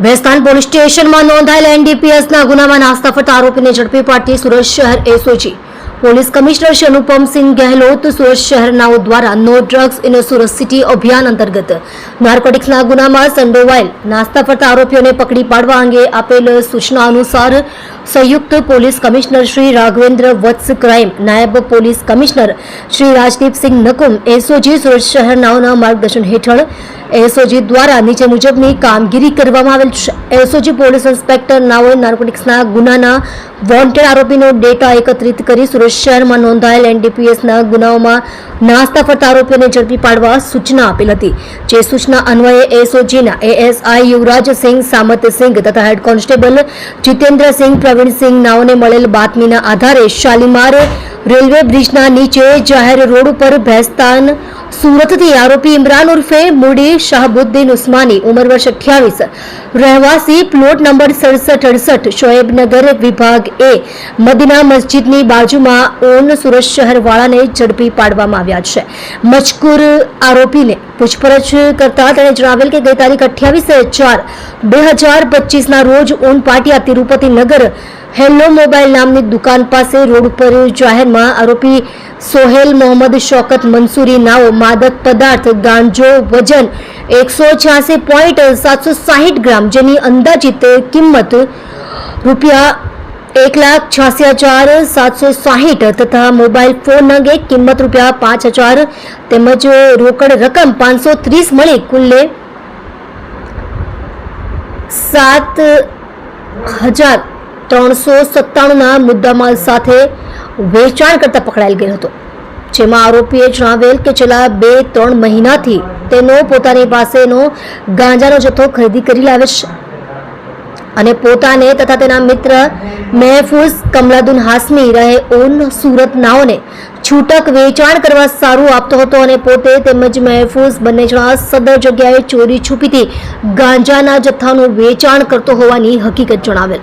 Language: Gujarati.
ભેસ્તાન પોલીસ સ્ટેશનમાં નોંધાયેલા એનડીપીએસના ગુનામાં નાસ્તા ફરતા આરોપીને ઝડપી પાડતી સુરત શહેર SOG. Police commissioner Shri Anupamsinh Gahlot Surat શહેરનાઓ દ્વારા no drugs in Surat city અભિયાન અંતર્ગત નાર્કોટિક્સના ગુનામાં સંડોવાયેલ ફરતા આરોપીઓને પકડી પાડવા અંગે આપેલ સૂચના અનુસાર સંયુક્ત police commissioner Shri Raghavendra Vatsa crime નાયબ police commissioner Shri Rajdeepsinh Nakum SOG Surat શહેરનાઓના માર્ગદર્શન હેઠળ એસઓજી દ્વારા નીચે મુજબની કામગીરી કરવામાં આવેલ છે. એસઓજી પોલીસ ઇન્સ્પેક્ટર નાઓએ નાર્કોટિક્સના ગુનાના વોન્ટેડ આરોપીનો ડેટા એકત્રિત કરી સુરત શહેરમાં નોંધાયેલ એનડીપીએસના ગુનાઓમાં નાસ્તા ફરતા આરોપીઓને ઝડપી પાડવા સૂચના આપેલ હતી. જે સૂચના અન્વયે એસઓજીના એએસઆઈ યુવરાજસિંહ સામતસિંહ તથા હેડ કોન્સ્ટેબલ જીતેન્દ્રસિંહ પ્રવીણસિંહ નાઓને મળેલ બાતમીના આધારે શાલીમાર રેલવે બ્રિજના નીચે જાહેર રોડ ઉપર ભેસ્તાન સુરતથી આરોપી ઇમરાન ઉર્ફે મુડી શાહબુદ્દીન ઉસ્માની ઉંમર વર્ષ અઠ્યાવીસ. રહેવાસી પ્લોટ નંબર સડસઠ અડસઠ શોએબનગર વિભાગ એ મદીના મસ્જિદની બાજુમાં ઓન સુરત શહેરવાળાને ઝડપી પાડવામાં આવ્યા છે. મજકૂર આરોપીને પૂછપરછ કરતા તેણે જણાવેલ કે ગઈ તારીખ અઠ્યાવીસ ચાર બે હજાર પચીસના રોજ on Patiya Tirupati Nagar hello mobile નામની દુકાન પાસે રોડ ઉપર જાહેરમાં આરોપી સોહેલ મોહમ્મદ શોકત મંસૂરી નાઓ માદક પદાર્થ, ગાંજો, વજન એકસો છ્યાસી પોઈન્ટ સાતસો સાહીઠ ગ્રામ, જેની અંદાજિત કિંમત રૂપિયા એક લાખ છ્યાસી હજાર સાતસો સાહીઠ તથા મોબાઈલ ફોન અંગે કિંમત રૂપિયા પાંચ હજાર તેમજ રોકડ રકમ પાંચસો ત્રીસ મળી કુલ્લે સાત હજાર ત્રણસો સત્તાણુંના મુદ્દામાલ સાથે વેચાણ કરતા પકડાયેલ ગયો હતો. જેમાં આરોપીએ જણાવેલ કે છેલ્લા બે, ત્રણ મહિનાથી તેનો પોતાની પાસેનો ગાંજાનો જથ્થો ખરીદી કરી લાવે છે અને પોતાને તથા તેના મિત્ર મહેફૂઝ કમલાદુન હાસમી રહે ઓન સુરત નાઓને છૂટક વેચાણ કરવા સારું આપતો હતો અને પોતે તેમજ મહેફૂઝ બંને જણા સદર જગ્યાએ ચોરી છુપીથી ગાંજાના જથ્થાનું વેચાણ કરતો હોવાની હકીકત જણાવેલ.